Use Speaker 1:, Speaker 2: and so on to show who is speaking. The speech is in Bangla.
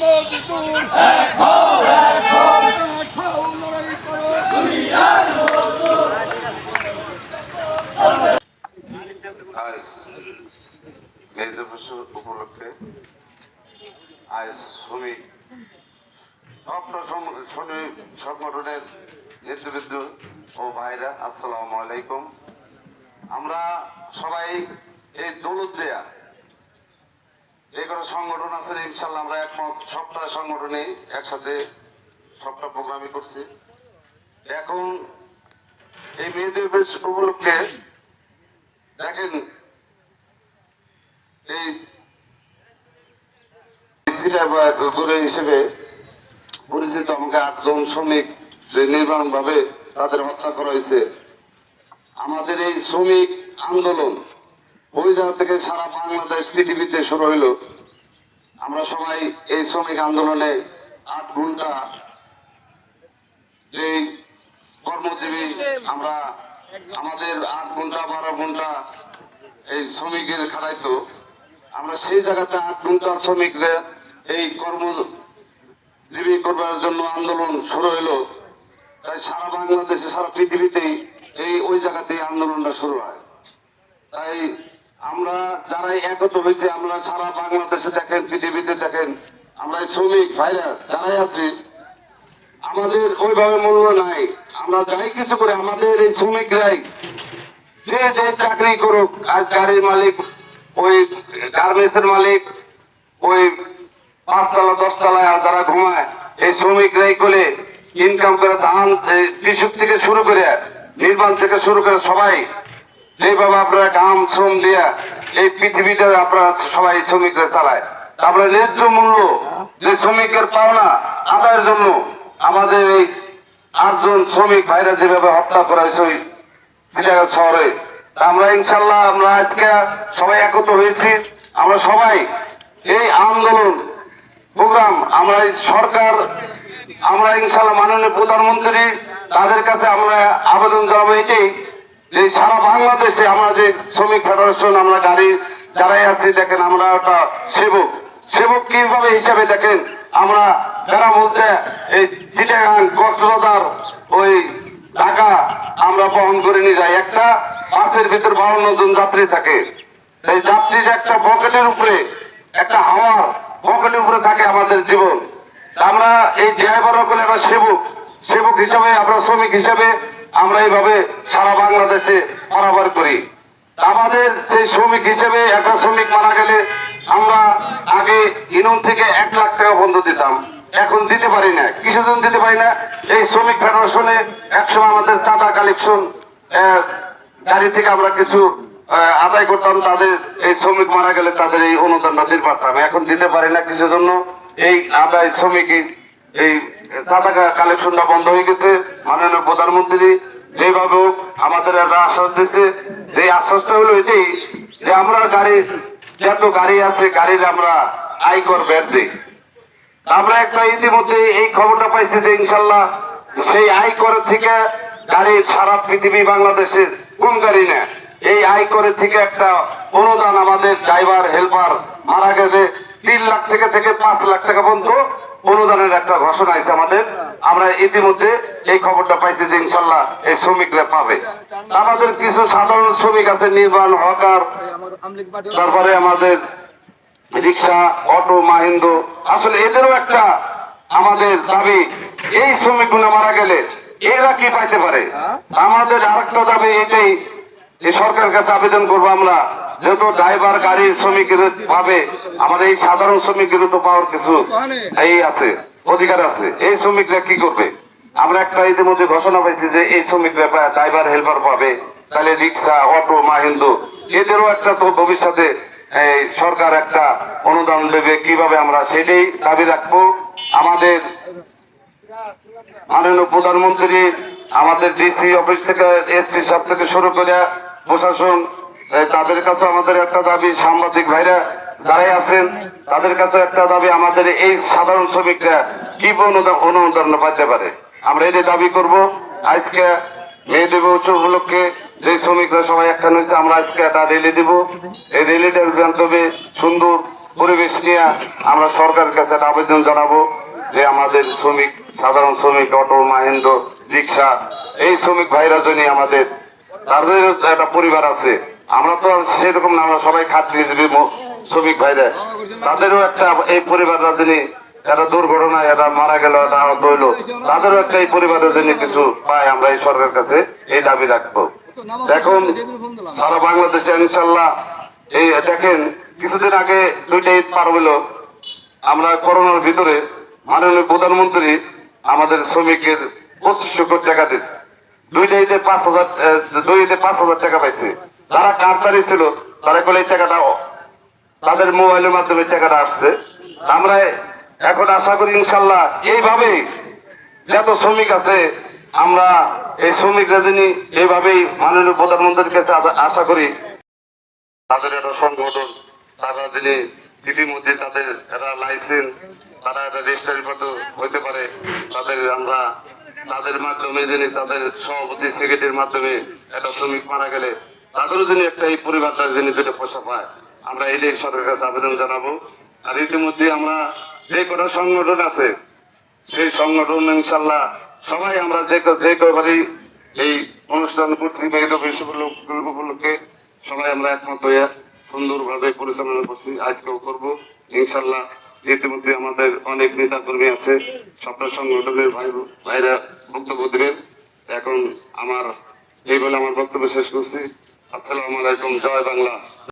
Speaker 1: মজদুর এক হও এক হও লড়াই করো
Speaker 2: আজ মে দিবস উপলক্ষে আজ শ্রমিক সম- শ্রমিক সংগঠনের নেতৃবৃন্দ ও ভাইরা, আসসালামু আলাইকুম। আমরা সবাই এই দৌলত দেয়া যে কোনো সংগঠন আছে ইনশাল্লাহ আমরা একমত। সবটা সংগঠনে একসাথে সবটা প্রোগ্রামই করছি। এখন এই মে দিবস উপলক্ষে দেখেন, এই গড়ে হিসেবে পরিচিত আমাকে আটজন শ্রমিক যে নির্মাণ ভাবে তাদের হত্যা করা হয়েছে। আমাদের এই শ্রমিক আন্দোলন জায়গা থেকে সারা বাংলাদেশ পৃথিবীতে শুরু হইল। আমরা সবাই এই শ্রমিক আন্দোলনে আট ঘণ্টা যে কর্মজীবী আমরা, আমাদের আট ঘণ্টা, বারো ঘণ্টা এই শ্রমিকের খাটাইতো। আমরা সেই জায়গাতে আট ঘণ্টা শ্রমিকদের এই কর্মজীবী করবার জন্য আন্দোলন শুরু হলো তাই সারা বাংলাদেশে, সারা পৃথিবীতেই এই, ওই জায়গাতেই আন্দোলনটা শুরু হয়। তাই আমরা যারাই একত্র হয়েছে, আমরা সারা বাংলাদেশে দেখেন, পৃথিবীতে দেখেন, আমরা শ্রমিক ভাইরা যারাই আছি, আমাদের ওইভাবে মূল্য নাই। আমরা যাই কিছু করে, আমাদের এই শ্রমিকরাই যে যে চাকরি করুক আজ গাড়ির মালিক, ওই গার্মেন্টসের মালিক, ওই পাঁচতলা, দশতলায় যারা ঘুমায়, এই শ্রমিকরাই করে ইনকাম করে ধান কৃষক থেকে শুরু করে নির্মাণ থেকে শুরু করে সবাই যেভাবে আপনারা কাম, শ্রম দিয়া এই পৃথিবীটা আপনারা সবাই শ্রমিকরা চালায়, তারপরে ন্যায্য মূল্য যে শ্রমিকের পাওনা আদায়ের জন্য আমাদের এই আটজন শ্রমিক ভাইরা যেভাবে হত্যা করা হয়েছে ওই শহরে আমরা ইনশাল্লাহ আমরা আজকে সবাই একত্র হয়েছি। আমরা সবাই এই আন্দোলন প্রোগ্রাম, আমরা সরকার, আমরা ইনশাল্লাহ মাননীয় প্রধানমন্ত্রী, তাদের কাছে আমরা আবেদন জানাব এটাই। যে সারা বাংলাদেশে আমরা যে শ্রমিক ফেডারেশন আমরা গাড়ি যারাই আছি, দেখেন আমরা একটা সেবক। সেবক কীভাবে হিসাবে দেখেন, আমরা যারা বলতে এই চিটাগাং, কক্সবাজার, ওই ঢাকা, আমরা বহন করে নিয়ে যাই। একটা বাসের ভিতর বাউন্ন জন যাত্রী থাকে। এই যাত্রীর একটা পকেটের উপরে, একটা হাওয়ার পকেটের উপরে থাকে আমাদের জীবন। আমরা এই ড্রাইভার হলে একটা সেবক। সেবক হিসাবে, আমরা শ্রমিক হিসাবে আমরা এইভাবে সারা বাংলাদেশে বরাবর করি। আমাদের সেই শ্রমিক হিসেবে একটা শ্রমিক মারা গেলে আমরা আগে ইনুন থেকে এক লাখ টাকা বন্ধ দিতাম। এখন দিতে পারি না কিছু জন দিতে পারি না। এই শ্রমিক ফেডারেশনে একসময় আমাদের চাঁদা কালেকশন গাড়ি থেকে আমরা কিছু আদায় করতাম, তাদের এই শ্রমিক মারা গেলে তাদের এই অনুদানটা দিতে পারতাম। এখন দিতে পারি না কিছু জন্য। এই আদায় শ্রমিক এই চাঁদা কালেকশনটা বন্ধ হয়ে গেছে। মাননীয় প্রধানমন্ত্রী যেভাবে আমাদের একটা আশ্বাস দিচ্ছে। যে আশ্বাসটা হলো এটাই যে আমরা গাড়ি, যত গাড়ি আছে, গাড়ির আমরা আয়কর ব্যাট দিই আমরা একটা ইতিমধ্যে এই খবরটা পাইছি যে ইনশাল্লাহ সেই আয়কর থেকে গাড়ি সারা পৃথিবী, বাংলাদেশের কোন গাড়ি না এই আয়করের থেকে একটা অনুদান আমাদের ড্রাইভার হেল্পার মারা গেছে। তিন লাখ থেকে থেকে পাঁচ লাখ টাকা পর্যন্ত অনুদানের একটা ঘোষণা আছে আমাদের। আমরা ইতিমধ্যে এই খবরটা পাইছি যে ইনশাল্লাহ এই শ্রমিকরা পাবে। আমাদের কিছু সাধারণ শ্রমিক আছে নির্মাণ হকার, তারপরে আমাদের রিক্সা, অটো, মাহিন্দ্র। আসলে এদেরও একটা আমাদের দাবি, এই শ্রমিকগুলো মারা গেলে এরা কি পাইতে পারে? আমাদের আরেকটা দাবি এটাই যে সরকারের কাছে আবেদন করব আমরা। যেহেতু ড্রাইভার গাড়ির শ্রমিকের পাবে আমাদের এই সাধারণ শ্রমিকের তো পাওয়ার কিছু এই আছে, অধিকার আছে। এই শ্রমিকরা কি করবে? আমরা একটা ইতিমধ্যে ঘোষণা পাইছি যে এই শ্রমিকরা ড্রাইভার, হেল্পার পাবে। তাহলে রিক্সা, অটো, মাহিন্দ্র, এদেরও একটা তো ভবিষ্যতে এই সরকার একটা অনুদান দেবে কীভাবে আমরা সেটাই দাবি রাখব। আমাদের মাননীয় প্রধানমন্ত্রী, আমাদের ডিসি অফিস থেকে, এসপি সব থেকে শুরু করে প্রশাসন তাদের কাছে আমাদের একটা দাবি, সাংবাদিক ভাইরা যারাই আছেন, তাদের কাছে একটা দাবি, আমাদের এই সাধারণ শ্রমিকরা কি অনুদান পাইতে পারে? আমরা এটাই দাবি করব। আজকে মে দিবস উপলক্ষে যে শ্রমিকরা সবাই একখান হয়েছে আমরা আজকে একটা রেলি দিব। এই রেলিটার হবে সুন্দর পরিবেশ নিয়ে আমরা সরকারের কাছে একটা আবেদন জানাব যে আমাদের শ্রমিক, সাধারণ শ্রমিক, অটো, মাহেন্দ্র, রিক্সা, এই শ্রমিক ভাইরা জন্য আমাদের তাদের একটা পরিবার আছে, আমরা তো সেরকম না, আমরা সবাই খাটনি শ্রমিক ভাইরা, তাদেরও একটা এই পরিবাররা যিনি একটা দুর্ঘটনায় এটা মারা গেল এটা আহত হইল, তাদেরও একটা এই পরিবারের জন্য কিছু পায়, আমরা এই সরকারের কাছে এই দাবি রাখব। এখন সারা বাংলাদেশে ইনশাল্লাহ এই দেখেন, কিছুদিন আগে দুইটা ঈদ পার হইল। আমরা করোনার ভিতরে মাননীয় প্রধানমন্ত্রী আমাদের শ্রমিকের পঁচিশশো কোটি টাকা দিচ্ছে দুইটা ঈদে পাঁচ হাজার দুই ঈদে পাঁচ হাজার টাকা পাইছে। যারা কার্ডধারী ছিল, তারা বলে এই টাকাটা তাদের মোবাইলের মাধ্যমে টাকাটা আসছে। আমরা এখন আশা করি, ইনশাল্লাহ, এইভাবেই যত শ্রমিক আছে, আমরা এই শ্রমিকরা যিনি এইভাবেই মাননীয় প্রধানমন্ত্রীর কাছে আশা- করি, তাদের একটা সংগঠন, তারা যিনি ইতিমধ্যে তাদের একটা লাইসেন্স তারা একটা রেজিস্ট্রারি পত্র হইতে পারে, তাদের আমরা তাদের মাধ্যমে, যিনি তাদের সভাপতি, সেক্রেটারির মাধ্যমে একটা শ্রমিক মারা গেলে, তাদেরও যিনি একটা এই পরিবারটা যিনি দুটো পয়সা পায়, আমরা এটাই সরকারের কাছে আবেদন জানাব। আর ইতিমধ্যে আমরা যে কটা সংগঠন আছে, সেই সংগঠন ইনশাল্লাহ সবাই আমরা যে যে কয়বারই এই অনুষ্ঠান করছি রবি উপলক্ষে সবাই আমরা একমত হয়ে সুন্দরভাবে পরিচালনা করছি, আজকেও করব। ইনশাল্লাহ ইতিমধ্যে আমাদের অনেক নেতা কর্মী আছে সবটা সংগঠনের ভাই ভাইরা বক্তব্য দেবেন। এখন আমার এই বলে আমার বক্তব্য শেষ করছি। আসসালামু আলাইকুম, জয় বাংলা।